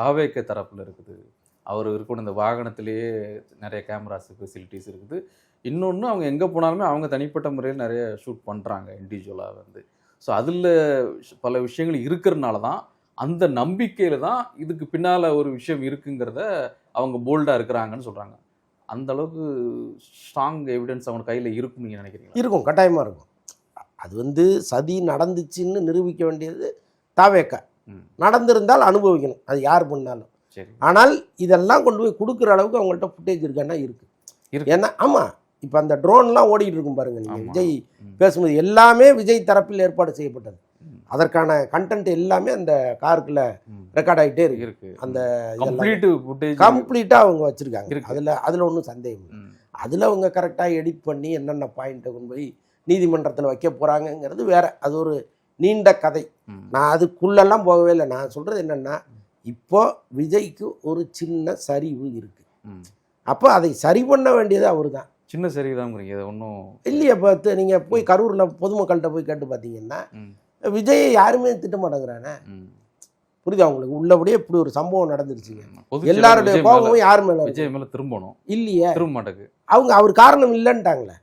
தாவேக்க தரப்பில் இருக்குது. அவர் இருக்கணும் இந்த வாகனத்திலேயே நிறைய கேமராஸ் ஃபெசிலிட்டிஸ் இருக்குது. இன்னொன்று அவங்க எங்கே போனாலுமே அவங்க தனிப்பட்ட முறையில் நிறைய ஷூட் பண்ணுறாங்க இண்டிவிஜுவலாக வந்து. ஸோ அதில் பல விஷயங்கள் இருக்கிறனால தான் அந்த நம்பிக்கையில் தான் இதுக்கு பின்னால் ஒரு விஷயம் இருக்குங்கிறத அவங்க போல்டாக இருக்கிறாங்கன்னு சொல்கிறாங்க அந்த அளவுக்கு ஸ்ட்ராங் எவிடன்ஸ் அவங்க கையில் இருக்கும் நீங்கள் நினைக்கிறீங்க இருக்கும் கட்டாயமாக இருக்கும். அது வந்து சதி நடந்துச்சுன்னு நிரூபிக்க வேண்டியது தாவேக்கா நடந்திருந்தால் அனுபவிக்கணும். அது யார் பண்ணாலும் ஆனால் இதெல்லாம் கொண்டு போய் கொடுக்குற அளவுக்கு அவங்கள்ட்ட ஃபுட்டேஜ் இருக்கான்னா இருக்கு. ஏன்னா ஆமாம் இப்போ அந்த ட்ரோன்லாம் ஓடிட்டு இருக்கும் பாருங்க நீங்கள் ஆமா. விஜய். பேசும்போது எல்லாமே விஜய் தரப்பில் ஏற்பாடு செய்யப்பட்டது. அதற்கான கண்டென்ட் எல்லாமே அந்த காருக்குள்ள. ரெக்கார்ட் ஆகிட்டே இருக்கு. அந்த கம்ப்ளீட் ஃபுட்டேஜ் கம்ப்ளீட்டாக அவங்க வச்சிருக்காங்க. அதில் அதில் ஒன்றும் சந்தேகம் இல்லை. அதில் அவங்க கரெக்டாக எடிட் பண்ணி என்னென்ன பாயிண்ட்டை கொண்டு போய் நீதிமன்றத்தில் வைக்க போகிறாங்கங்கிறது வேற. அது ஒரு நீண்ட கதை. நான் அதுக்குள்ளெல்லாம் போகவே இல்லை. நான் சொல்கிறது என்னென்னா இப்போ விஜய்க்கு ஒரு சின்ன சரிவு இருக்குது அப்போ அதை சரி பண்ண வேண்டியது அவர் தான் சின்ன சரிதாங்கிறீங்க இது ஒன்றும் இல்லையா இப்போ நீங்கள் போய் கரூரில் பொதுமக்கள்கிட்ட போய் கேட்டு பார்த்தீங்கன்னா விஜயை யாருமே திட்ட மாட்டேங்கிறானே. புரியுதா உங்களுக்கு? உள்ளபடியே இப்படி ஒரு சம்பவம் நடந்துருச்சுங்க. எல்லாருடைய கோபமும் யார் மேலே விஜய் மேல திரும்பணும். இல்லையே. திரும்ப மாட்டேங்குது. அவங்க அவர் காரணம் இல்லைன்ட்டாங்களே.